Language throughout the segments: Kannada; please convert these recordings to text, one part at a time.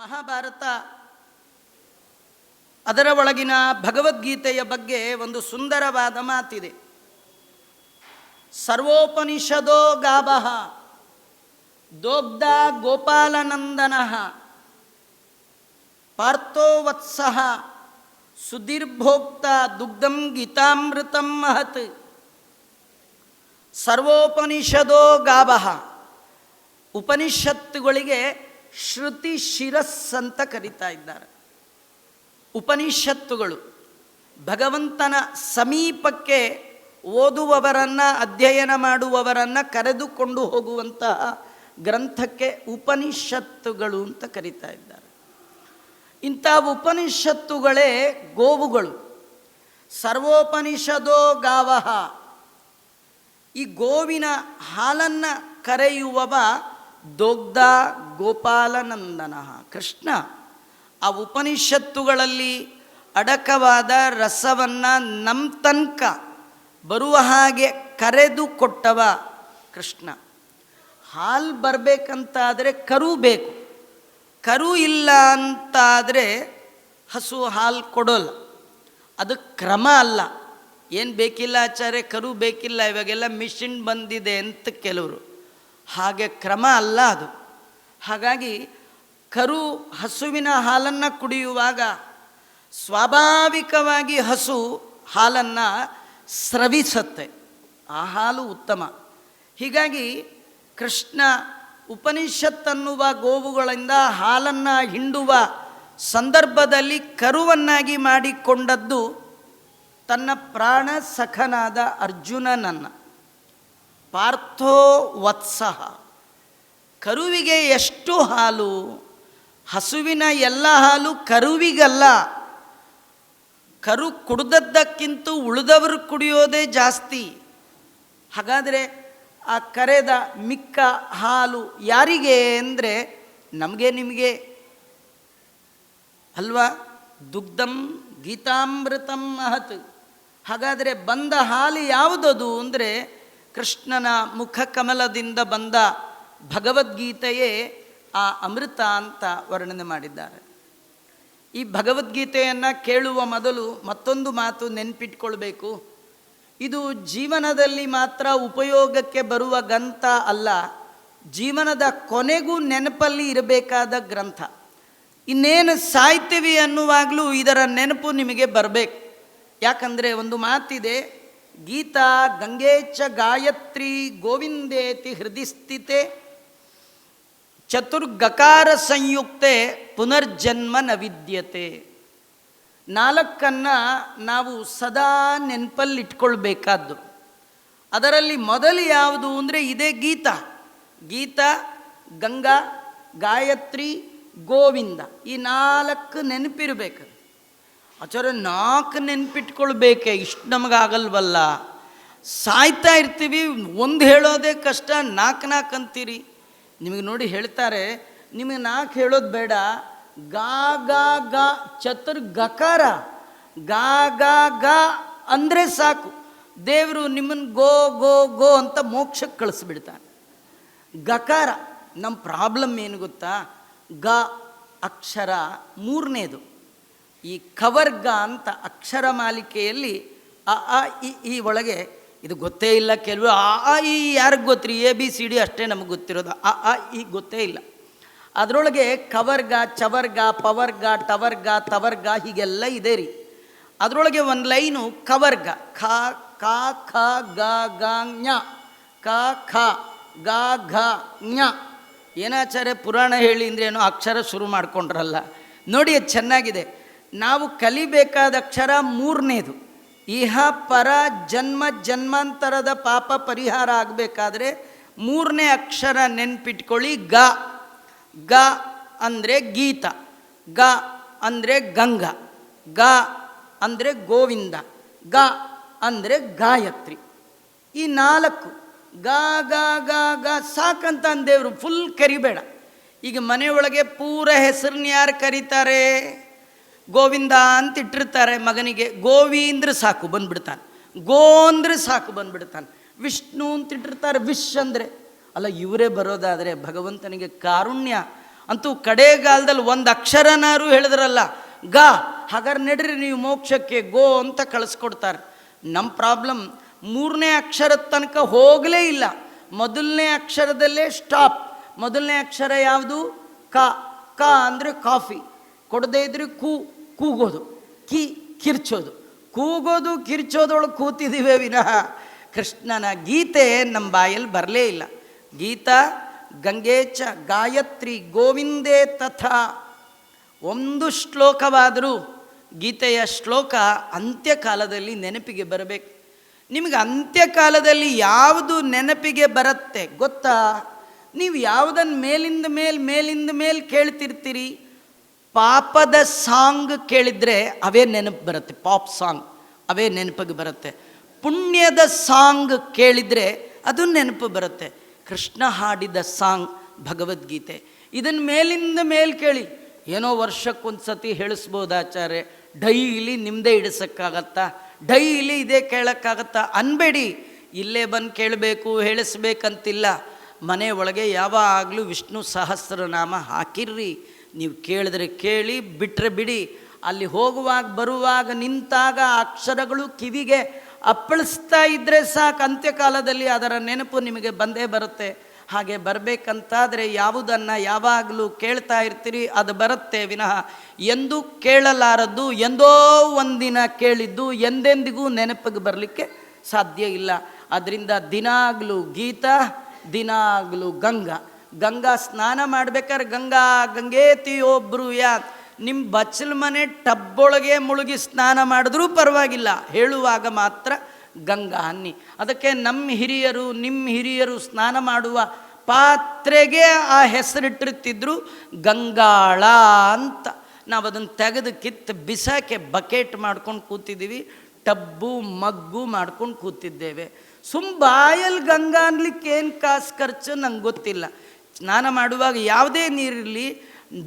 ಮಹಾಭಾರತ. ಅದರ ಒಳಗಿನ ಭಗವದ್ಗೀತೆಯ ಬಗ್ಗೆ ಒಂದು ಸುಂದರವಾದ ಮಾತಿದೆ. ಸರ್ವೋಪನಿಷದೋ ಗಾಭ, ದೋಗ್ಧ ಗೋಪಾಲನಂದನ ಪಾರ್ಥೋವತ್ಸ ಸುದೀರ್ಭೋಕ್ತ ದುಗ್ಧಂ ಗೀತಾಮೃತಂ ಮಹತ್. ಸರ್ವೋಪನಿಷದೋ ಗಾಭ, ಉಪನಿಷತ್ತುಗಳಿಗೆ ಶ್ರುತಿ ಶಿರಸ್ ಅಂತ ಕರೀತಾ ಇದ್ದಾರೆ. ಉಪನಿಷತ್ತುಗಳು ಭಗವಂತನ ಸಮೀಪಕ್ಕೆ ಓದುವವರನ್ನು, ಅಧ್ಯಯನ ಮಾಡುವವರನ್ನು ಕರೆದುಕೊಂಡು ಹೋಗುವಂತಹ ಗ್ರಂಥಕ್ಕೆ ಉಪನಿಷತ್ತುಗಳು ಅಂತ ಕರೀತಾ ಇದ್ದಾರೆ. ಇಂಥ ಉಪನಿಷತ್ತುಗಳೇ ಗೋವುಗಳು. ಸರ್ವೋಪನಿಷದೋ ಗಾವಹ. ಈ ಗೋವಿನ ಹಾಲನ್ನು ಕರೆಯುವವ ದೊಗ್ಧ ಗೋಪಾಲನಂದನ. ಕೃಷ್ಣ, ಆ ಉಪನಿಷತ್ತುಗಳಲ್ಲಿ ಅಡಕವಾದ ರಸವನ್ನು ನಮ್ಮ ತನಕ ಬರುವ ಹಾಗೆ ಕರೆದು ಕೊಟ್ಟವ ಕೃಷ್ಣ. ಹಾಲು ಬರಬೇಕಂತಾದರೆ ಕರು ಬೇಕು. ಕರು ಇಲ್ಲ ಅಂತಾದರೆ ಹಸು ಹಾಲು ಕೊಡೋಲ್ಲ. ಅದು ಕ್ರಮ ಅಲ್ಲ. ಏನು ಬೇಕಿಲ್ಲ ಆಚಾರ್ಯ, ಕರು ಬೇಕಿಲ್ಲ, ಇವಾಗೆಲ್ಲ ಮಿಷಿನ್ ಬಂದಿದೆ ಅಂತ ಕೆಲವರು. ಹಾಗೆ ಕ್ರಮ ಅಲ್ಲ ಅದು. ಹಾಗಾಗಿ ಕರು ಹಸುವಿನ ಹಾಲನ್ನು ಕುಡಿಯುವಾಗ ಸ್ವಾಭಾವಿಕವಾಗಿ ಹಸು ಹಾಲನ್ನು ಸ್ರವಿಸತ್ತೆ. ಆ ಹಾಲು ಉತ್ತಮ. ಹೀಗಾಗಿ ಕೃಷ್ಣ ಉಪನಿಷತ್ತನ್ನುವ ಗೋವುಗಳಿಂದ ಹಾಲನ್ನು ಹಿಂಡುವ ಸಂದರ್ಭದಲ್ಲಿ ಕರುವನ್ನಾಗಿ ಮಾಡಿಕೊಂಡದ್ದು ತನ್ನ ಪ್ರಾಣ ಸಖನಾದ ಅರ್ಜುನನನ್ನು. ಪಾರ್ಥೋ ವತ್ಸಹ ಕರುವಿಗೆ ಎಷ್ಟು ಹಾಲು? ಹಸುವಿನ ಎಲ್ಲ ಹಾಲು ಕರುವಿಗಲ್ಲ. ಕರು ಕುಡ್ದದ್ದಕ್ಕಿಂತ ಉಳಿದವರು ಕುಡಿಯೋದೇ ಜಾಸ್ತಿ. ಹಾಗಾದರೆ ಆ ಕರೆದ ಮಿಕ್ಕ ಹಾಲು ಯಾರಿಗೆ ಅಂದರೆ ನಮಗೆ ನಿಮಗೆ. ಅಲ್ವಾ? ದುಗ್ಧಂ ಗೀತಾಮೃತಂ ಮಹತ್ ಹಾಗಾದರೆ ಬಂದ ಹಾಲು ಯಾವುದದು ಅಂದರೆ ಕೃಷ್ಣನ ಮುಖ ಕಮಲದಿಂದ ಬಂದ ಭಗವದ್ಗೀತೆಯೇ ಆ ಅಮೃತ ಅಂತ ವರ್ಣನೆ ಮಾಡಿದ್ದಾರೆ. ಈ ಭಗವದ್ಗೀತೆಯನ್ನು ಕೇಳುವ ಮೊದಲು ಮತ್ತೊಂದು ಮಾತು ನೆನ್ಪಿಟ್ಕೊಳ್ಬೇಕು. ಇದು ಜೀವನದಲ್ಲಿ ಮಾತ್ರ ಉಪಯೋಗಕ್ಕೆ ಬರುವ ಗ್ರಂಥ ಅಲ್ಲ, ಜೀವನದ ಕೊನೆಗೂ ನೆನಪಲ್ಲಿ ಇರಬೇಕಾದ ಗ್ರಂಥ. ಇನ್ನೇನು ಸಾಯ್ತೀವಿ ಅನ್ನುವಾಗಲೂ ಇದರ ನೆನಪು ನಿಮಗೆ ಬರಬೇಕು. ಯಾಕಂದರೆ ಒಂದು ಮಾತಿದೆ ಗೀತಾ ಗಂಗೇಚ ಗಾಯತ್ರಿ ಗೋವಿಂದೇತಿ ಹೃದಯ ಸ್ಥಿತೆ ಚತುರ್ಗಕಾರ ಸಂಯುಕ್ತೆ ಪುನರ್ಜನ್ಮ ನ ವಿದ್ಯತೆ. ನಾಲ್ಕನ್ನು ನಾವು ಸದಾ ನೆನಪಲ್ಲಿಟ್ಕೊಳ್ಬೇಕಾದ್ದು. ಅದರಲ್ಲಿ ಮೊದಲು ಯಾವುದು ಅಂದರೆ ಇದೇ ಗೀತಾ. ಗೀತಾ, ಗಂಗಾ, ಗಾಯತ್ರಿ, ಗೋವಿಂದ ಈ ನಾಲ್ಕು ನೆನಪಿರಬೇಕು. ಆಚಾರ್ಯ, ನಾಲ್ಕು ನೆನ್ಪಿಟ್ಕೊಳ್ಬೇಕೆ, ಇಷ್ಟು ನಮಗಾಗಲ್ವಲ್ಲ. ಸಾಯ್ತಾ ಇರ್ತೀವಿ, ಒಂದು ಹೇಳೋದೇ ಕಷ್ಟ ನಾಲ್ಕು ನಾಲ್ಕು ಅಂತೀರಿ. ನಿಮಗೆ ನೋಡಿ ಹೇಳ್ತಾರೆ, ನಿಮಗೆ ನಾಲ್ಕು ಹೇಳೋದು ಬೇಡ. ಗಾ ಗಾ ಗಾ ಚತುರ್ ಗಕಾರ ಗಾ ಗಾ ಗಾ ಅಂದರೆ ಸಾಕು. ದೇವರು ನಿಮ್ಮನ್ನು ಗೋ ಗೋ ಗೋ ಅಂತ ಮೋಕ್ಷಕ್ಕೆ ಕಳಿಸ್ಬಿಡ್ತಾನೆ. ಗಕಾರ ನಮ್ಮ ಪ್ರಾಬ್ಲಮ್ ಏನು ಗೊತ್ತಾ? ಗ, ಅಕ್ಷರ, ಮೂರನೇದು. ಈ ಕವರ್ಗ ಅಂತ ಅಕ್ಷರ ಮಾಲಿಕೆಯಲ್ಲಿ ಅ ಆ ಇ ಈ ಒಳಗೆ ಇದು ಗೊತ್ತೇ ಇಲ್ಲ ಕೆಲವು, ಆ ಆ, ಈ ಯಾರಿಗೆ ಗೊತ್ತ್ರಿ? ಎ ಬಿ ಸಿ ಡಿ ಅಷ್ಟೇ ನಮಗೆ ಗೊತ್ತಿರೋದು. ಆ ಆ, ಈ ಗೊತ್ತೇ ಇಲ್ಲ. ಅದರೊಳಗೆ ಕವರ್ಗ, ಚವರ್ಗ, ಪವರ್ಗ, ಟವರ್ಗ, ತವರ್ಗ ಹೀಗೆಲ್ಲ ಇದೆ ರೀ. ಅದರೊಳಗೆ ಒಂದು ಲೈನು ಕವರ್ಗ. ಖ, ಕ, ಖ, ಗ ಗ, ಞ. ಕ, ಖ, ಗ, ಘ, ಞ. ಏನಾಚಾರ್ಯ ಪುರಾಣ ಹೇಳಿ ಅಂದ್ರೆ ಏನೋ ಅಕ್ಷರ ಶುರು ಮಾಡ್ಕೊಂಡ್ರಲ್ಲ. ನೋಡಿ ಅದು ಚೆನ್ನಾಗಿದೆ. ನಾವು ಕಲಿಬೇಕಾದ ಅಕ್ಷರ ಮೂರನೇದು. ಇಹ ಪರ ಜನ್ಮ ಜನ್ಮಾಂತರದ ಪಾಪ ಪರಿಹಾರ ಆಗಬೇಕಾದ್ರೆ ಮೂರನೇ ಅಕ್ಷರ ನೆನ್ಪಿಟ್ಕೊಳ್ಳಿ ಗ. ಗ ಅಂದರೆ ಗೀತ. ಗ ಅಂದರೆ ಗಂಗಾ. ಗ ಅಂದರೆ ಗೋವಿಂದ. ಗ ಅಂದರೆ ಗಾಯತ್ರಿ. ಈ ನಾಲ್ಕು ಗ ಗ ಗ ಗ ಸಾಕಂತ ಅಂದೇವ್ರು ಫುಲ್ ಕರಿಬೇಡ. ಈಗ ಮನೆಯೊಳಗೆ ಪೂರ ಹೆಸರನ್ನ ಯಾರು ಕರೀತಾರೆ? ಗೋವಿಂದ ಅಂತ ಇಟ್ಟಿರ್ತಾರೆ ಮಗನಿಗೆ ಗೋವಿ ಅಂದ್ರೆ ಸಾಕು ಬಂದ್ಬಿಡ್ತಾನೆ. ಗೋ ಅಂದ್ರೆ ಸಾಕು ಬಂದ್ಬಿಡ್ತಾನೆ. ವಿಷ್ಣು ಅಂತ ಇಟ್ಟಿರ್ತಾರೆ, ವಿಶ್ ಅಂದರೆ. ಅಲ್ಲ, ಇವರೇ ಬರೋದಾದರೆ ಭಗವಂತನಿಗೆ ಕಾರುಣ್ಯ. ಅಂತೂ ಕಡೆಗಾಲದಲ್ಲಿ ಒಂದು ಅಕ್ಷರನಾರು ಹೇಳಿದ್ರಲ್ಲ, ಗ ಹಾಗಾದ್ರೆ ನಡ್ರಿ ನೀವು ಮೋಕ್ಷಕ್ಕೆ ಗೋ ಅಂತ ಕಳಿಸ್ಕೊಡ್ತಾರೆ. ನಮ್ಮ ಪ್ರಾಬ್ಲಮ್, ಮೂರನೇ ಅಕ್ಷರದ ತನಕ ಹೋಗಲೇ ಇಲ್ಲ. ಮೊದಲನೇ ಅಕ್ಷರದಲ್ಲೇ ಸ್ಟಾಪ್. ಮೊದಲನೇ ಅಕ್ಷರ ಯಾವುದು? ಕ. ಕ ಅಂದರೆ ಕಾಫಿ. ಕೊಡದೇ ಇದ್ರೆ ಕೂ. ಕೂಗೋದು, ಕಿ, ಕಿರ್ಚೋದು. ಕೂಗೋದು, ಕಿರ್ಚೋದೊಳಗೆ ಕೂತಿದ್ದೀವಿ ವಿನಃ ಕೃಷ್ಣನ ಗೀತೆ ನಮ್ಮ ಬಾಯಲ್ಲಿ ಬರಲೇ ಇಲ್ಲ. ಗೀತಾ, ಗಂಗೇಚ, ಗಾಯತ್ರಿ, ಗೋವಿಂದೇ ತಥಾ. ಒಂದು ಶ್ಲೋಕವಾದರೂ ಗೀತೆಯ ಶ್ಲೋಕ ಅಂತ್ಯಕಾಲದಲ್ಲಿ ನೆನಪಿಗೆ ಬರಬೇಕು. ನಿಮಗೆ ಅಂತ್ಯಕಾಲದಲ್ಲಿ ಯಾವುದು ನೆನಪಿಗೆ ಬರುತ್ತೆ ಗೊತ್ತಾ? ನೀವು ಯಾವುದನ್ನು ಮೇಲಿಂದ ಮೇಲೆ ಮೇಲಿಂದ ಮೇಲೆ ಕೇಳ್ತಿರ್ತೀರಿ? ಪಾಪದ ಸಾಂಗ್ ಕೇಳಿದರೆ ಅವೇ ನೆನಪು ಬರುತ್ತೆ, ಪಾಪ್ ಸಾಂಗ್ ಅವೇ ನೆನಪಿಗೆ ಬರುತ್ತೆ. ಪುಣ್ಯದ ಸಾಂಗ್ ಕೇಳಿದರೆ ಅದು ನೆನಪು ಬರುತ್ತೆ. ಕೃಷ್ಣ ಹಾಡಿದ ಸಾಂಗ್ ಭಗವದ್ಗೀತೆ. ಇದನ್ನ ಮೇಲಿಂದ ಮೇಲೆ ಕೇಳಿ, ಏನೋ ವರ್ಷಕ್ಕೊಂದು ಸತಿ ಹೇಳಿಸ್ಬೋದು ಆಚಾರ್ಯ, ಡೈಲಿ ನಿಮ್ಮದೇ ಇಡಿಸೋಕ್ಕಾಗತ್ತಾ ಡೈಲಿ ಇದೇ ಕೇಳೋಕ್ಕಾಗತ್ತಾ? ಅನ್ಬೇಡಿ, ಇಲ್ಲೇ ಬಂದು ಕೇಳಬೇಕು, ಹೇಳಿಸ್ಬೇಕಂತಿಲ್ಲ. ಮನೆ ಒಳಗೆ ಯಾವಾಗಲೂ ವಿಷ್ಣು ಸಹಸ್ರನಾಮ ಹಾಕಿರ್ರಿ. ನೀವು ಕೇಳಿದ್ರೆ ಕೇಳಿ ಬಿಟ್ಟರೆ ಬಿಡಿ. ಅಲ್ಲಿ ಹೋಗುವಾಗ, ಬರುವಾಗ, ನಿಂತಾಗ ಅಕ್ಷರಗಳು ಕಿವಿಗೆ ಅಪ್ಪಳಿಸ್ತಾ ಇದ್ದರೆ ಸಾಕು. ಅಂತ್ಯಕಾಲದಲ್ಲಿ ಅದರ ನೆನಪು ನಿಮಗೆ ಬಂದೇ ಬರುತ್ತೆ. ಹಾಗೆ ಬರಬೇಕಂತಾದರೆ ಯಾವುದನ್ನು ಯಾವಾಗಲೂ ಕೇಳ್ತಾ ಇರ್ತೀರಿ, ಅದು ಬರುತ್ತೆ ವಿನಃ. ಎಂದೂ ಕೇಳಲಾರದ್ದು, ಎಂದೋ ಒಂದಿನ ಕೇಳಿದ್ದು, ಎಂದೆಂದಿಗೂ ನೆನಪಿಗೆ ಬರಲಿಕ್ಕೆ ಸಾಧ್ಯ ಇಲ್ಲ. ಅದರಿಂದ ದಿನಾಗಲೂ ಗೀತಾ, ದಿನಾಗಲೂ ಗಂಗಾ. ಗಂಗಾ ಸ್ನಾನ ಮಾಡ್ಬೇಕಾದ್ರೆ ಗಂಗಾ ಗಂಗೇತಿಯೊಬ್ಬರು ಯಾ ನಿಮ್ಮ ಬಚ್ಚಲ ಮನೆ ಟಬ್ಬೊಳಗೆ ಮುಳುಗಿ ಸ್ನಾನ ಮಾಡಿದ್ರೂ ಪರವಾಗಿಲ್ಲ. ಹೇಳುವಾಗ ಮಾತ್ರ ಗಂಗಾ ಹನ್ನಿ ಅದಕ್ಕೆ ನಮ್ಮ ಹಿರಿಯರು ನಿಮ್ಮ ಹಿರಿಯರು ಸ್ನಾನ ಮಾಡುವ ಪಾತ್ರೆಗೆ ಆ ಹೆಸರಿಟ್ಟಿರ್ತಿದ್ರು ಗಂಗಾಳ ಅಂತ. ನಾವು ಅದನ್ನು ತೆಗೆದು ಕಿತ್ತು ಬಿಸಾಕೆ ಬಕೆಟ್ ಮಾಡ್ಕೊಂಡು ಕೂತಿದ್ದೀವಿ ಟಬ್ಬು, ಮಗ್ಗು ಮಾಡ್ಕೊಂಡು ಕೂತಿದ್ದೇವೆ. ಸುಮ್ ಬಾಯಲ್ಲಿ ಗಂಗಾ ಅನ್ಲಿಕ್ಕೆ ಏನು ಕಾಸು ಖರ್ಚು ನಂಗೆ ಗೊತ್ತಿಲ್ಲ. ಸ್ನಾನ ಮಾಡುವಾಗ ಯಾವುದೇ ನೀರಿರಲಿ,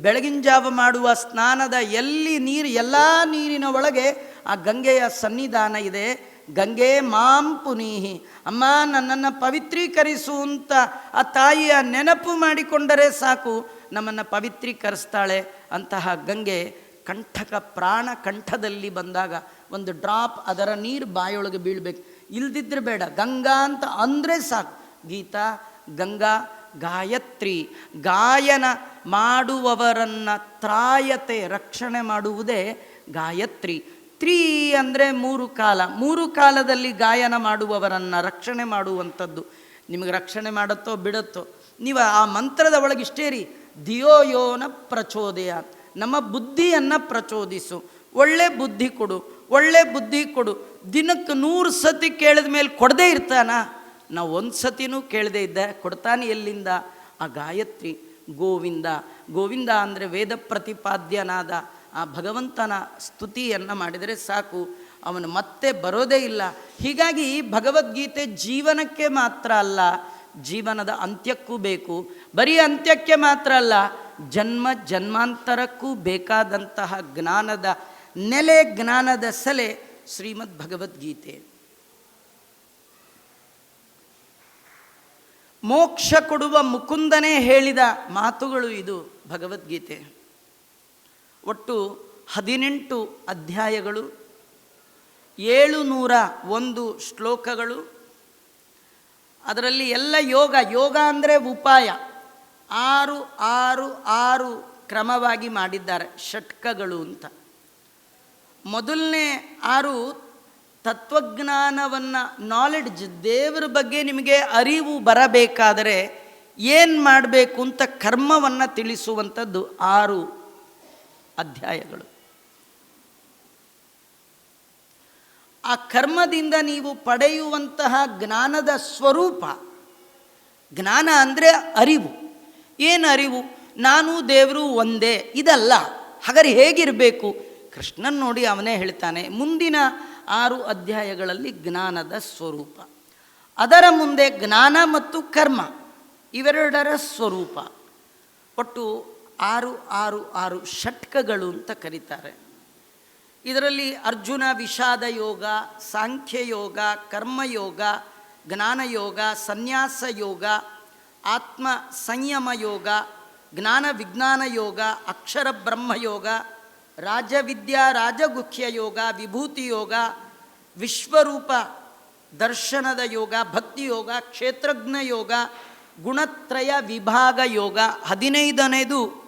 ಬೆಳಗಿನ ಜಾವ ಮಾಡುವ ಸ್ನಾನದ ಎಲ್ಲಿ ನೀರು, ಎಲ್ಲ ನೀರಿನ ಒಳಗೆ ಆ ಗಂಗೆಯ ಸನ್ನಿಧಾನ ಇದೆ. ಗಂಗೆ ಮಾಂ ಪುನೀಹಿ. ಅಮ್ಮ, ನನ್ನನ್ನು ಪವಿತ್ರೀಕರಿಸು ಅಂತ ಆ ತಾಯಿಯ ನೆನಪು ಮಾಡಿಕೊಂಡರೆ ಸಾಕು, ನಮ್ಮನ್ನು ಪವಿತ್ರೀಕರಿಸ್ತಾಳೆ ಅಂತಹ ಗಂಗೆ ಕಂಠಕ ಪ್ರಾಣ ಕಂಠದಲ್ಲಿ ಬಂದಾಗ ಒಂದು ಡ್ರಾಪ್ ಅದರ ನೀರು ಬಾಯೊಳಗೆ ಬೀಳ್ಬೇಕು. ಇಲ್ದಿದ್ರೆ ಬೇಡ, ಗಂಗಾ ಅಂತ ಅಂದರೆ ಸಾಕು. ಗೀತಾ, ಗಂಗಾ ಗಾಯತ್ರಿ, ಗಾಯನ ಮಾಡುವವರನ್ನು ತ್ರಾಯತೆ ರಕ್ಷಣೆ ಮಾಡುವುದೇ ಗಾಯತ್ರಿ. ತ್ರೀ ಅಂದರೆ ಮೂರು ಕಾಲ, ಮೂರು ಕಾಲದಲ್ಲಿ ಗಾಯನ ಮಾಡುವವರನ್ನು ರಕ್ಷಣೆ ಮಾಡುವಂಥದ್ದು. ನಿಮಗೆ ರಕ್ಷಣೆ ಮಾಡುತ್ತೋ ಬಿಡುತ್ತೋ? ನೀವು ಆ ಮಂತ್ರದ ಒಳಗೆ ಇಷ್ಟೇ ರೀ ಧಿಯೋ ಯೋನ ಪ್ರಚೋದಯ. ನಮ್ಮ ಬುದ್ಧಿಯನ್ನು ಪ್ರಚೋದಿಸು. ಒಳ್ಳೆ ಬುದ್ಧಿ ಕೊಡು, ಒಳ್ಳೆ ಬುದ್ಧಿ ಕೊಡು. ದಿನಕ್ಕೆ ನೂರು ಸತಿ ಕೇಳಿದ ಮೇಲೆ ಕೊಡದೇ ಇರ್ತಾನ? ನಾವು ಒಂದು ಸತಿನೂ ಕೇಳದೇ ಇದ್ದೆ ಕೊಡ್ತಾನೆ ಎಲ್ಲಿಂದ? ಆ ಗಾಯತ್ರಿ, ಗೋವಿಂದ. ಗೋವಿಂದ ಅಂದರೆ ವೇದ ಪ್ರತಿಪಾದ್ಯನಾದ ಆ ಭಗವಂತನ ಸ್ತುತಿಯನ್ನು ಮಾಡಿದರೆ ಸಾಕು. ಅವನು ಮತ್ತೆ ಬರೋದೇ ಇಲ್ಲ. ಹೀಗಾಗಿ ಭಗವದ್ಗೀತೆ ಜೀವನಕ್ಕೆ ಮಾತ್ರ ಅಲ್ಲ, ಜೀವನದ ಅಂತ್ಯಕ್ಕೂ ಬೇಕು. ಬರೀ ಅಂತ್ಯಕ್ಕೆ ಮಾತ್ರ ಅಲ್ಲ, ಜನ್ಮ ಜನ್ಮಾಂತರಕ್ಕೂ ಬೇಕಾದಂತಹ ಜ್ಞಾನದ ನೆಲೆ, ಜ್ಞಾನದ ಸೆಲೆ ಶ್ರೀಮದ್ ಭಗವದ್ಗೀತೆ ಮೋಕ್ಷ ಕೊಡುವ ಮುಕುಂದನೇ ಹೇಳಿದ ಮಾತುಗಳು ಇದು ಭಗವದ್ಗೀತೆ. ಒಟ್ಟು ಹದಿನೆಂಟು ಅಧ್ಯಾಯಗಳು ಏಳು ನೂರ ಒಂದು ಶ್ಲೋಕಗಳು, ಅದರಲ್ಲಿ ಎಲ್ಲ ಯೋಗ ಯೋಗ ಅಂದರೆ ಉಪಾಯ. ಆರು ಆರು ಆರು ಕ್ರಮವಾಗಿ ಮಾಡಿದ್ದಾರೆ ಷಟ್ಕಗಳು ಅಂತ. ಮೊದಲನೇ ಆರು ತತ್ವಜ್ಞಾನವನ್ನು ನಾಲೆಡ್ಜ್ ದೇವರ ಬಗ್ಗೆ ನಿಮಗೆ ಅರಿವು ಬರಬೇಕಾದರೆ ಏನು ಮಾಡಬೇಕು ಅಂತ ಕರ್ಮವನ್ನು ತಿಳಿಸುವಂಥದ್ದು ಆರು ಅಧ್ಯಾಯಗಳು. ಆ ಕರ್ಮದಿಂದ ನೀವು ಪಡೆಯುವಂತಹ ಜ್ಞಾನದ ಸ್ವರೂಪ, ಜ್ಞಾನ ಅಂದರೆ ಅರಿವು. ಏನು ಅರಿವು? ನಾನು ದೇವರು ಒಂದೇ, ಇದಲ್ಲ. ಹಾಗಾದ್ರೆ ಹೇಗಿರಬೇಕು? ಕೃಷ್ಣನ್ ನೋಡಿ ಅವನೇ ಹೇಳ್ತಾನೆ, ಮುಂದಿನ ಆರು ಅಧ್ಯಾಯಗಳಲ್ಲಿ ಜ್ಞಾನದ ಸ್ವರೂಪ. ಅದರ ಮುಂದೆ ಜ್ಞಾನ ಮತ್ತು ಕರ್ಮ ಇವೆರಡರ ಸ್ವರೂಪ. ಒಟ್ಟು ಆರು ಆರು ಆರು ಷಟ್ಕಗಳು ಅಂತ ಕರೀತಾರೆ. ಇದರಲ್ಲಿ ಅರ್ಜುನ ವಿಷಾದ ಯೋಗ, ಸಾಂಖ್ಯ ಯೋಗ ಕರ್ಮಯೋಗ ಜ್ಞಾನಯೋಗ ಸನ್ಯಾಸ ಯೋಗ, ಆತ್ಮ ಸಂಯಮ ಯೋಗ, ಜ್ಞಾನ ವಿಜ್ಞಾನ ಯೋಗ, ಅಕ್ಷರ ಬ್ರಹ್ಮ ಯೋಗ ರಾಜವಿದ್ಯಾ ರಾಜಗುಖ್ಯ ಯೋಗ, ವಿಭೂತಿ ಯೋಗ, ವಿಶ್ವರೂಪ ದರ್ಶನದ ಯೋಗ, ಭಕ್ತಿ ಯೋಗ, ಕ್ಷೇತ್ರಜ್ಞ ಯೋಗ, ಗುಣತ್ರಯ ವಿಭಾಗ ಯೋಗ, ಹದಿನೈದನೇದು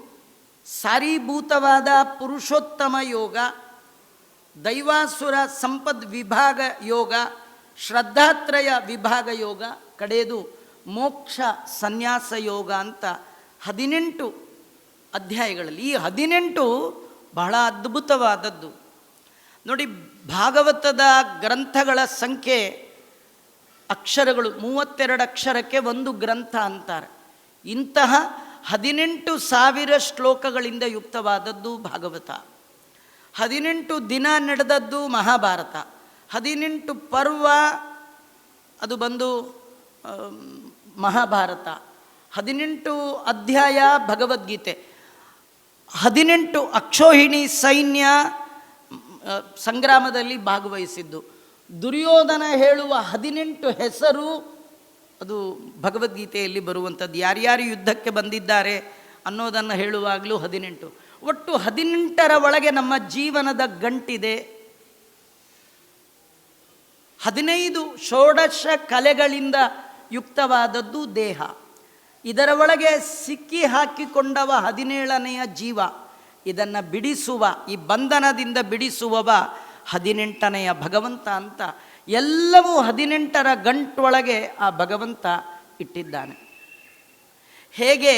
ಸಾರೀಭೂತವಾದ ಪುರುಷೋತ್ತಮ ಯೋಗ, ದೈವಾಸುರ ಸಂಪದ್ ವಿಭಾಗ ಯೋಗ, ಶ್ರದ್ಧಾತ್ರಯ ವಿಭಾಗ ಯೋಗ, ಕಡೆಯದು ಮೋಕ್ಷ ಸನ್ಯಾಸ ಯೋಗ ಅಂತ ಹದಿನೆಂಟು ಅಧ್ಯಾಯಗಳಲ್ಲಿ ಈ ಹದಿನೆಂಟು ಬಹಳ ಅದ್ಭುತವಾದದ್ದು. ನೋಡಿ, ಭಾಗವತದ ಗ್ರಂಥಗಳ ಸಂಖ್ಯೆ ಅಕ್ಷರಗಳು, ಮೂವತ್ತೆರಡು ಅಕ್ಷರಕ್ಕೆ ಒಂದು ಗ್ರಂಥ ಅಂತಾರೆ. ಇಂತಹ ಹದಿನೆಂಟು ಸಾವಿರ ಶ್ಲೋಕಗಳಿಂದ ಯುಕ್ತವಾದದ್ದು ಭಾಗವತ. ಹದಿನೆಂಟು ದಿನ ನಡೆದದ್ದು ಮಹಾಭಾರತ. ಹದಿನೆಂಟು ಪರ್ವ ಅದು ಬಂದು ಮಹಾಭಾರತ. ಹದಿನೆಂಟು ಅಧ್ಯಾಯ ಭಗವದ್ಗೀತೆ. ಹದಿನೆಂಟು ಅಕ್ಷೋಹಿಣಿ ಸೈನ್ಯ ಸಂಗ್ರಾಮದಲ್ಲಿ ಭಾಗವಹಿಸಿದ್ದು. ದುರ್ಯೋಧನ ಹೇಳುವ ಹದಿನೆಂಟು ಹೆಸರು ಅದು ಭಗವದ್ಗೀತೆಯಲ್ಲಿ ಬರುವಂಥದ್ದು. ಯಾರ್ಯಾರು ಯುದ್ಧಕ್ಕೆ ಬಂದಿದ್ದಾರೆ ಅನ್ನೋದನ್ನು ಹೇಳುವಾಗಲೂ ಹದಿನೆಂಟು. ಒಟ್ಟು ಹದಿನೆಂಟರ ಒಳಗೆ ನಮ್ಮ ಜೀವನದ ಗಂಟಿದೆ. ಹದಿನೈದು ಷೋಡಶ ಕಲೆಗಳಿಂದ ಯುಕ್ತವಾದದ್ದು ದೇಹ. ಇದರ ಒಳಗೆ ಸಿಕ್ಕಿ ಹಾಕಿಕೊಂಡವ ಹದಿನೇಳನೆಯ ಜೀವ, ಇದನ್ನು ಬಿಡಿಸುವ, ಈ ಬಂಧನದಿಂದ ಬಿಡಿಸುವವ ಹದಿನೆಂಟನೆಯ ಭಗವಂತ ಅಂತ ಎಲ್ಲವೂ ಹದಿನೆಂಟರ ಗಂಟೊಳಗೆ ಆ ಭಗವಂತ ಇಟ್ಟಿದ್ದಾನೆ. ಹೇಗೆ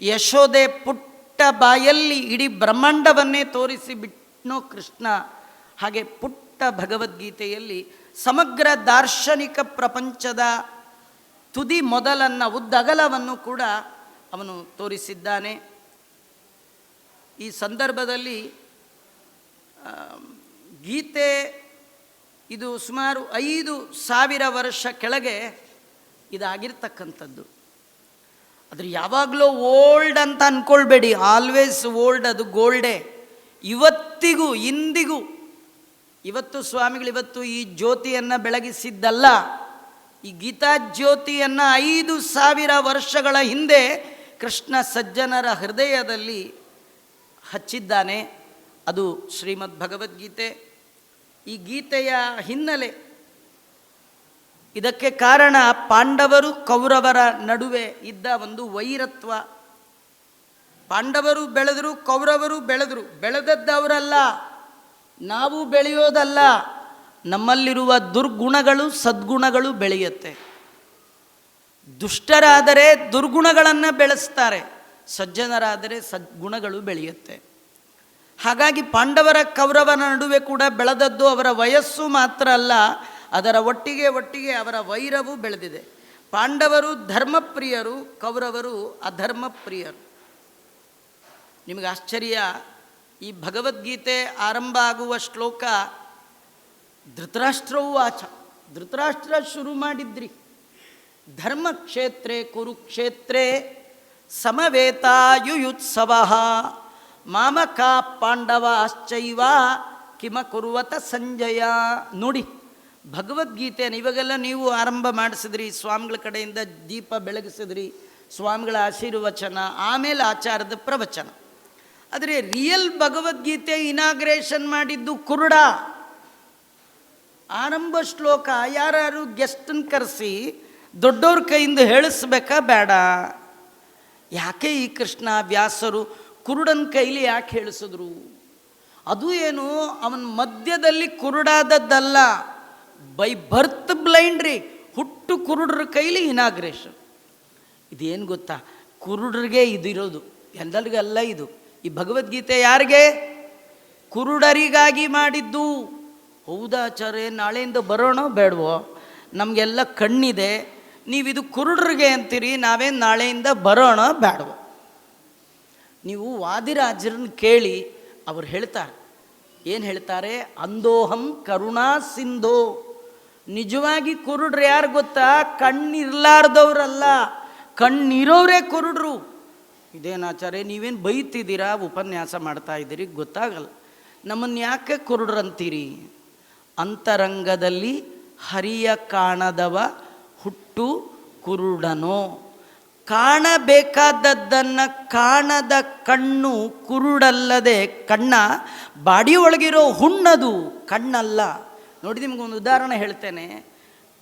ಯಶೋದೆ ಪುಟ್ಟ ಬಾಯಲ್ಲಿ ಇಡೀ ಬ್ರಹ್ಮಾಂಡವನ್ನೇ ತೋರಿಸಿ ಬಿಟ್ನೋ ಕೃಷ್ಣ, ಹಾಗೆ ಪುಟ್ಟ ಭಗವದ್ಗೀತೆಯಲ್ಲಿ ಸಮಗ್ರ ದಾರ್ಶನಿಕ ಪ್ರಪಂಚದ ತುದಿ ಮೊದಲನ್ನು ಉದ್ದಗಲವನ್ನು ಕೂಡ ಅವನು ತೋರಿಸಿದ್ದಾನೆ. ಈ ಸಂದರ್ಭದಲ್ಲಿ ಗೀತೆ ಇದು ಸುಮಾರು ಐದು ಸಾವಿರ ವರ್ಷ ಕೆಳಗೆ ಇದಾಗಿರ್ತಕ್ಕಂಥದ್ದು. ಆದರೆ ಯಾವಾಗಲೂ ಓಲ್ಡ್ ಅಂತ ಅಂದ್ಕೊಳ್ಬೇಡಿ ಆಲ್ವೇಸ್ ಓಲ್ಡ್ ಅದು ಗೋಲ್ಡೇ. ಇವತ್ತಿಗೂ, ಇಂದಿಗೂ, ಇವತ್ತು ಸ್ವಾಮಿಗಳು ಇವತ್ತು ಈ ಜ್ಯೋತಿಯನ್ನು ಬೆಳಗಿಸಿದ್ದಲ್ಲ. ಈ ಗೀತಾ ಜ್ಯೋತಿಯನ್ನು ಐದು ಸಾವಿರ ವರ್ಷಗಳ ಹಿಂದೆ ಕೃಷ್ಣ ಸಜ್ಜನರ ಹೃದಯದಲ್ಲಿ ಹಚ್ಚಿದ್ದಾನೆ. ಅದು ಶ್ರೀಮದ್ ಭಗವದ್ಗೀತೆ. ಈ ಗೀತೆಯ ಹಿನ್ನೆಲೆ ಇದಕ್ಕೆ ಕಾರಣ ಪಾಂಡವರು ಕೌರವರ ನಡುವೆ ಇದ್ದ ಒಂದು ವೈರತ್ವ. ಪಾಂಡವರು ಬೆಳೆದರು, ಕೌರವರು ಬೆಳೆದರು. ಬೆಳೆದದ್ದವರಲ್ಲ, ನಾವು ಬೆಳೆಯೋದಲ್ಲ. ನಮ್ಮಲ್ಲಿರುವ ದುರ್ಗುಣಗಳು ಸದ್ಗುಣಗಳು ಬೆಳೆಯುತ್ತೆ. ದುಷ್ಟರಾದರೆ ದುರ್ಗುಣಗಳನ್ನು ಬೆಳೆಸ್ತಾರೆ, ಸಜ್ಜನರಾದರೆ ಸದ್ಗುಣಗಳು ಬೆಳೆಯುತ್ತೆ. ಹಾಗಾಗಿ ಪಾಂಡವರ ಕೌರವನ ನಡುವೆ ಕೂಡ ಬೆಳೆದದ್ದು ಅವರ ವಯಸ್ಸು ಮಾತ್ರ ಅಲ್ಲ, ಅದರ ಒಟ್ಟಿಗೆ ಒಟ್ಟಿಗೆ ಅವರ ವೈರವೂ ಬೆಳೆದಿದೆ. ಪಾಂಡವರು ಧರ್ಮಪ್ರಿಯರು, ಕೌರವರು ಅಧರ್ಮಪ್ರಿಯರು. ನಿಮಗೆ ಆಶ್ಚರ್ಯ, ಈ ಭಗವದ್ಗೀತೆ ಆರಂಭ ಆಗುವ ಶ್ಲೋಕ ಧೃತರಾಷ್ಟ್ರವೂ ಆಚ ಧೃತರಾಷ್ಟ್ರ ಶುರು ಮಾಡಿದ್ರಿ. ಧರ್ಮಕ್ಷೇತ್ರೇ ಕುರುಕ್ಷೇತ್ರೇ ಸಮವೇತಾಯುಯುತ್ಸವ. ಮಾಮಕ ಪಾಂಡವ ಆಶ್ಚೈವ ಕಿಮ ಕುರುವತ ಸಂಜಯ. ನೋಡಿ ಭಗವದ್ಗೀತೆಯನ್ನು ಇವಾಗೆಲ್ಲ ನೀವು ಆರಂಭ ಮಾಡಿಸಿದ್ರಿ, ಸ್ವಾಮಿಗಳ ಕಡೆಯಿಂದ ದೀಪ ಬೆಳಗಿಸಿದ್ರಿ, ಸ್ವಾಮಿಗಳ ಆಶೀರ್ವಚನ, ಆಮೇಲೆ ಆಚಾರದ ಪ್ರವಚನ. ಆದರೆ ರಿಯಲ್ ಭಗವದ್ಗೀತೆ ಇನಾಗ್ರೇಷನ್ ಮಾಡಿದ್ದು ಕುರುಡ. ಆರಂಭ ಶ್ಲೋಕ, ಯಾರ್ಯಾರು ಗೆಸ್ಟನ್ನು ಕರೆಸಿ ದೊಡ್ಡವ್ರ ಕೈಯಿಂದ ಹೇಳಿಸ್ಬೇಕಾ ಬೇಡ. ಯಾಕೆ ಈ ಕೃಷ್ಣ ವ್ಯಾಸರು ಕುರುಡನ ಕೈಲಿ ಯಾಕೆ ಹೇಳಿಸಿದ್ರು? ಅದು ಏನು, ಅವನ ಮಧ್ಯದಲ್ಲಿ ಕುರುಡಾದದ್ದಲ್ಲ, ಬೈ ಬರ್ತ್ ಬ್ಲೈಂಡ್ ರೀ, ಹುಟ್ಟು ಕುರುಡ್ರ ಕೈಲಿ ಇನಾಗ್ರೇಷನ್. ಇದೇನು ಗೊತ್ತಾ? ಕುರುಡ್ರಿಗೆ ಇದಿರೋದು ಎಲ್ಲರಿಗೆಲ್ಲ ಇದು. ಈ ಭಗವದ್ಗೀತೆ ಯಾರಿಗೆ? ಕುರುಡರಿಗಾಗಿ ಮಾಡಿದ್ದು. ಹೌದಾಚಾರ್ಯ, ನಾಳೆಯಿಂದ ಬರೋಣ ಬೇಡವೋ? ನಮಗೆಲ್ಲ ಕಣ್ಣಿದೆ. ನೀವು ಇದು ಕುರುಡ್ರಿಗೆ ಅಂತೀರಿ, ನಾವೇನು ನಾಳೆಯಿಂದ ಬರೋಣ ಬೇಡವೋ? ನೀವು ವಾದಿರಾಜರನ್ನ ಕೇಳಿ ಅವ್ರು ಹೇಳ್ತಾರೆ. ಏನು ಹೇಳ್ತಾರೆ? ಅಂದೋಹಂ ಕರುಣಾ ಸಿಂಧೋ. ನಿಜವಾಗಿ ಕುರುಡ್ರು ಯಾರು ಗೊತ್ತಾ? ಕಣ್ಣಿರ್ಲಾರ್ದವ್ರಲ್ಲ. ಕಣ್ಣಿರೋರೇ ಕುರುಡ್ರು. ಇದೇನು ಆಚಾರ್ಯ, ನೀವೇನು ಬೈತಿದ್ದೀರಾ? ಉಪನ್ಯಾಸ ಮಾಡ್ತಾ ಇದ್ದೀರಿ, ಗೊತ್ತಾಗಲ್ಲ. ನಮ್ಮನ್ನು ಯಾಕೆ ಕುರುಡ್ರಂತೀರಿ ಅಂತರಂಗದಲ್ಲಿ ಹರಿಯ ಕಾಣದವ ಹುಟ್ಟು ಕುರುಡನೋ. ಕಾಣಬೇಕಾದದ್ದನ್ನು ಕಾಣದ ಕಣ್ಣು ಕುರುಡಲ್ಲದೆ ಕಣ್ಣ ಬಾಡಿಯೊಳಗಿರೋ ಹುಣ್ಣದು ಕಣ್ಣಲ್ಲ. ನೋಡಿ ನಿಮಗೊಂದು ಉದಾಹರಣೆ ಹೇಳ್ತೇನೆ.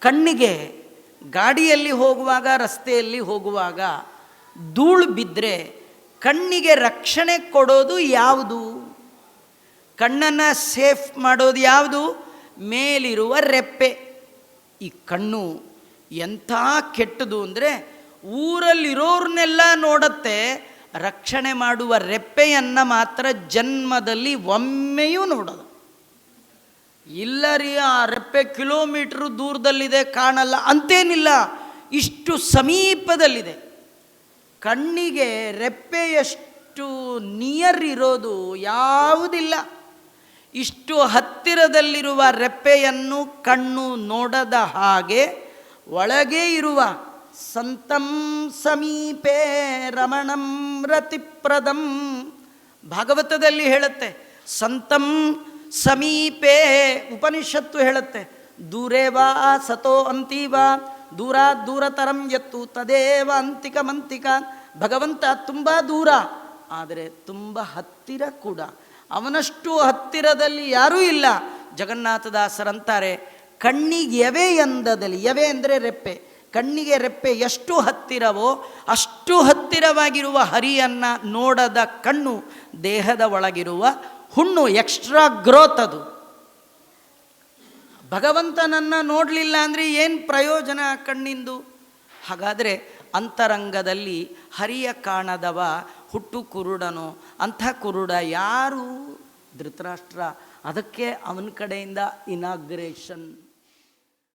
ಕಣ್ಣಿಗೆ ಗಾಡಿಯಲ್ಲಿ ಹೋಗುವಾಗ, ರಸ್ತೆಯಲ್ಲಿ ಹೋಗುವಾಗ ಧೂಳು ಬಿದ್ದರೆ ಕಣ್ಣಿಗೆ ರಕ್ಷಣೆ ಕೊಡೋದು ಯಾವುದು? ಕಣ್ಣನ್ನು ಸೇಫ್ ಮಾಡೋದು ಯಾವುದು? ಮೇಲಿರುವ ರೆಪ್ಪೆ. ಈ ಕಣ್ಣು ಎಂಥ ಕೆಟ್ಟದು ಅಂದರೆ ಊರಲ್ಲಿರೋರ್ನೆಲ್ಲ ನೋಡುತ್ತೆ, ರಕ್ಷಣೆ ಮಾಡುವ ರೆಪ್ಪೆಯನ್ನು ಮಾತ್ರ ಜನ್ಮದಲ್ಲಿ ಒಮ್ಮೆಯೂ ನೋಡೋದು. ಇಲ್ಲ ರೀ ಆ ರೆಪ್ಪೆ ಕಿಲೋಮೀಟ್ರ್ ದೂರದಲ್ಲಿದೆ, ಕಾಣಲ್ಲ, ಅಂತೇನಿಲ್ಲ, ಇಷ್ಟು ಸಮೀಪದಲ್ಲಿದೆ. ಕಣ್ಣಿಗೆ ರೆಪ್ಪೆಯಷ್ಟು ನಿಯರ್ ಇರೋದು ಯಾವುದಿಲ್ಲ. ಇಷ್ಟು ಹತ್ತಿರದಲ್ಲಿರುವ ರೆಪ್ಪೆಯನ್ನು ಕಣ್ಣು ನೋಡದ ಹಾಗೆ ಒಳಗೆ ಇರುವ ಸಂತಂ ಸಮೀಪೆ ರಮಣಂ ರತಿಪ್ರದಂ. ಭಾಗವತದಲ್ಲಿ ಹೇಳುತ್ತೆ, ಸಂತಂ ಸಮೀಪೆ ಉಪನಿಷತ್ತು ಹೇಳುತ್ತೆ ದೂರೇವಾ ಸತೋ ಅಂತೀವ ದೂರ ದೂರತರಂ ಎತ್ತು ತದೇವ ಅಂತಿಕ ಮಂತಿಕ ಭಗವಂತ ತುಂಬ ದೂರ, ಆದರೆ ತುಂಬ ಹತ್ತಿರ ಕೂಡ. ಅವನಷ್ಟು ಹತ್ತಿರದಲ್ಲಿ ಯಾರೂ ಇಲ್ಲ. ಜಗನ್ನಾಥದಾಸರಂತಾರೆ, ಕಣ್ಣಿಗೆ ಎವೆ ಎಂದದಲ್ಲಿ ಎವೆ ಅಂದರೆ ರೆಪ್ಪೆ. ಕಣ್ಣಿಗೆ ರೆಪ್ಪೆ ಎಷ್ಟು ಹತ್ತಿರವೋ ಅಷ್ಟು ಹತ್ತಿರವಾಗಿರುವ ಹರಿಯನ್ನು ನೋಡದ ಕಣ್ಣು ದೇಹದ ಒಳಗಿರುವ ಹುಣ್ಣು, ಎಕ್ಸ್ಟ್ರಾ ಗ್ರೋತ್ ಅದು. ಭಗವಂತನನ್ನು ನೋಡಲಿಲ್ಲ ಅಂದರೆ ಏನು ಪ್ರಯೋಜನ ಕಣ್ಣಿಂದು? ಹಾಗಾದರೆ ಅಂತರಂಗದಲ್ಲಿ ಹರಿಯ ಕಾಣದವ ಹುಟ್ಟು ಕುರುಡನು ಅಂಥ ಕುರುಡ ಯಾರು ಧೃತರಾಷ್ಟ್ರ. ಅದಕ್ಕೆ ಅವನ ಕಡೆಯಿಂದ ಇನಾಗ್ರೇಷನ್